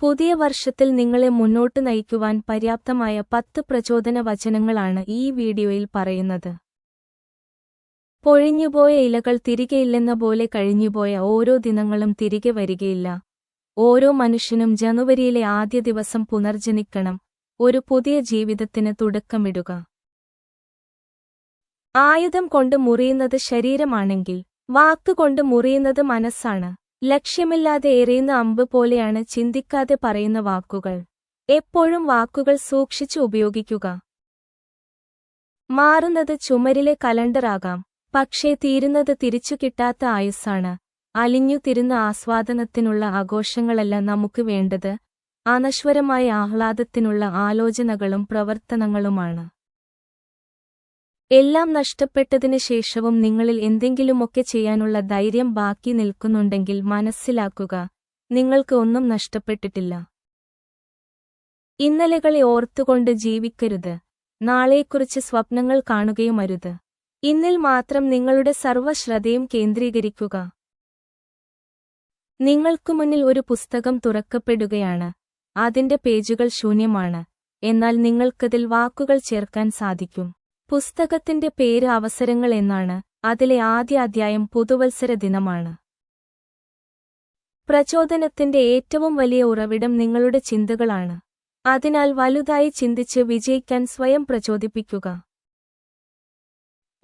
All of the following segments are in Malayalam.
പുതിയ വർഷത്തിൽ നിങ്ങളെ മുന്നോട്ട് നയിക്കുവാൻ പര്യാപ്തമായ പത്ത് പ്രചോദന വചനങ്ങളാണ് ഈ വീഡിയോയിൽ പറയുന്നത്. പൊഴിഞ്ഞുപോയ ഇലകൾ തിരികെയില്ലെന്ന പോലെ കഴിഞ്ഞുപോയ ഓരോ ദിനങ്ങളും തിരികെ വരികയില്ല. ഓരോ മനുഷ്യനും ജനുവരിയിലെ ആദ്യ ദിവസം പുനർജനിക്കണം. ഒരു പുതിയ ജീവിതത്തിന് തുടക്കമിടുക. ആയുധം കൊണ്ട് മുറിയുന്നത് ശരീരമാണെങ്കിൽ വാക്കുകൊണ്ട് മുറിയുന്നത് മനസ്സാണ്. ലക്ഷ്യമില്ലാതെ എറിയുന്ന അമ്പ് പോലെയാണ് ചിന്തിക്കാതെ പറയുന്ന വാക്കുകൾ. എപ്പോഴും വാക്കുകൾ സൂക്ഷിച്ചു ഉപയോഗിക്കുക. മാറുന്നത് ചുമരിലെ കലണ്ടറാകാം പക്ഷേ തീരുന്നത് തിരിച്ചു കിട്ടാത്ത ആയുസ്സാണ്. അലിഞ്ഞു തിരുന്ന ആസ്വാദനത്തിനുള്ള ആഘോഷങ്ങളല്ല നമുക്ക് വേണ്ടത്. അനശ്വരമായ ആഹ്ലാദത്തിനുള്ള ആലോചനകളും പ്രവർത്തനങ്ങളുമാണ്. എല്ലാം നഷ്ടപ്പെട്ടതിന് ശേഷവും നിങ്ങളിൽ എന്തെങ്കിലുമൊക്കെ ചെയ്യാനുള്ള ധൈര്യം ബാക്കി നിൽക്കുന്നുണ്ടെങ്കിൽ മനസ്സിലാക്കുക നിങ്ങൾക്ക് ഒന്നും നഷ്ടപ്പെട്ടിട്ടില്ല. ഇന്നലകളെ ഓർത്തുകൊണ്ട് ജീവിക്കരുത് നാളെക്കുറിച്ച് സ്വപ്നങ്ങൾ കാണുകയുമരുത് ഇന്നിൽ മാത്രം നിങ്ങളുടെ സർവശ്രദ്ധയും കേന്ദ്രീകരിക്കുക. നിങ്ങൾക്കു മുന്നിൽ ഒരു പുസ്തകം തുറക്കപ്പെടുകയാണ് അതിന്റെ പേജുകൾ ശൂന്യമാണ് എന്നാൽ നിങ്ങൾക്കതിൽ വാക്കുകൾ ചേർക്കാൻ സാധിക്കും. പുസ്തകത്തിന്റെ പേര് അവസരങ്ങൾ എന്നാണ്. അതിലെ ആദ്യ അധ്യായം പുതുവത്സര ദിനമാണ്. പ്രചോദനത്തിന്റെ ഏറ്റവും വലിയ ഉറവിടം നിങ്ങളുടെ ചിന്തകളാണ്. അതിനാൽ വലുതായി ചിന്തിച്ച് വിജയിക്കാൻ സ്വയം പ്രചോദിപ്പിക്കുക.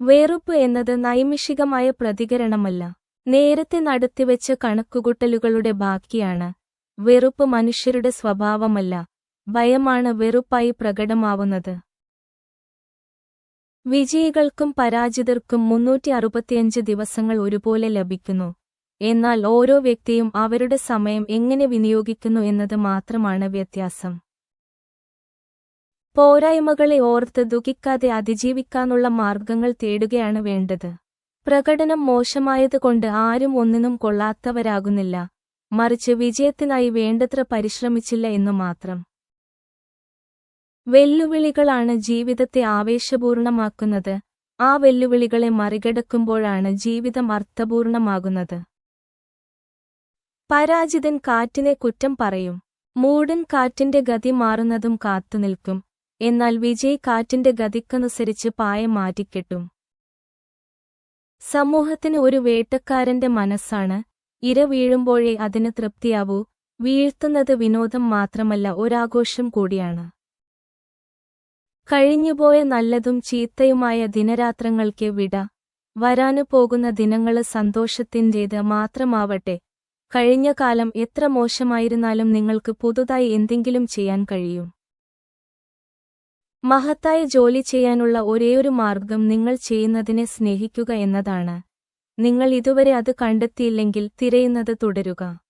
വേറുപ്പ് എന്നത് നൈമിഷികമായ പ്രതികരണമല്ല. നേരത്തെ നടത്തിവെച്ച കണക്കുകൂട്ടലുകളുടെ ബാക്കിയാണ്. വെറുപ്പ് മനുഷ്യരുടെ സ്വഭാവമല്ല. ഭയമാണ് വെറുപ്പായി പ്രകടമാവുന്നത്. വിജയികൾക്കും പരാജിതർക്കും മുന്നൂറ്റി അറുപത്തിയഞ്ച് ദിവസങ്ങൾ ഒരുപോലെ ലഭിക്കുന്നു. എന്നാൽ ഓരോ വ്യക്തിയും അവരുടെ സമയം എങ്ങനെ വിനിയോഗിക്കുന്നു എന്നത് മാത്രമാണ് വ്യത്യാസം. പോരായ്മകളെ ഓർത്ത് ദുഃഖിക്കാതെ അതിജീവിക്കാനുള്ള മാർഗങ്ങൾ തേടുകയാണ് വേണ്ടത്. പ്രകടനം മോശമായതുകൊണ്ട് ആരും ഒന്നിനും കൊള്ളാത്തവരാകുന്നില്ല. മറിച്ച് വിജയത്തിനായി വേണ്ടത്ര പരിശ്രമിച്ചില്ല എന്നു മാത്രം. വെല്ലുവിളികളാണ് ജീവിതത്തെ ആവേശപൂർണമാക്കുന്നത്. ആ വെല്ലുവിളികളെ മറികടക്കുമ്പോഴാണ് ജീവിതം അർത്ഥപൂർണമാകുന്നത്. പരാജിതൻ കാറ്റിനെ കുറ്റം പറയും. മൂടൻ കാറ്റിന്റെ ഗതി മാറുന്നതും കാത്തുനിൽക്കും എന്നാൽ വിജയ് കാറ്റിന്റെ ഗതിക്കനുസരിച്ച് പായ മാറ്റിക്കെട്ടും. സമൂഹത്തിന് ഒരു വേട്ടക്കാരന്റെ മനസ്സാണ്. ഇര വീഴുമ്പോഴേ അതിന് തൃപ്തിയാവൂ. വീഴ്ത്തുന്നത് വിനോദം മാത്രമല്ല ഒരാഘോഷം കൂടിയാണ്. കഴിഞ്ഞുപോയ നല്ലതും ചീത്തയുമായ ദിനരാത്രങ്ങൾക്ക് വിട. വരാനു പോകുന്ന ദിനങ്ങൾ സന്തോഷത്തിന്റേത് മാത്രമാവട്ടെ. കഴിഞ്ഞ കാലം എത്ര മോശമായിരുന്നാലും നിങ്ങൾക്ക് പുതുതായി എന്തെങ്കിലും ചെയ്യാൻ കഴിയും. മഹത്തായ ജോലി ചെയ്യാനുള്ള ഒരേയൊരു മാർഗം നിങ്ങൾ ചെയ്യുന്നതിനെ സ്നേഹിക്കുക എന്നതാണ്. നിങ്ങൾ ഇതുവരെ അത് കണ്ടെത്തിയില്ലെങ്കിൽ തിരയുന്നത് തുടരുക.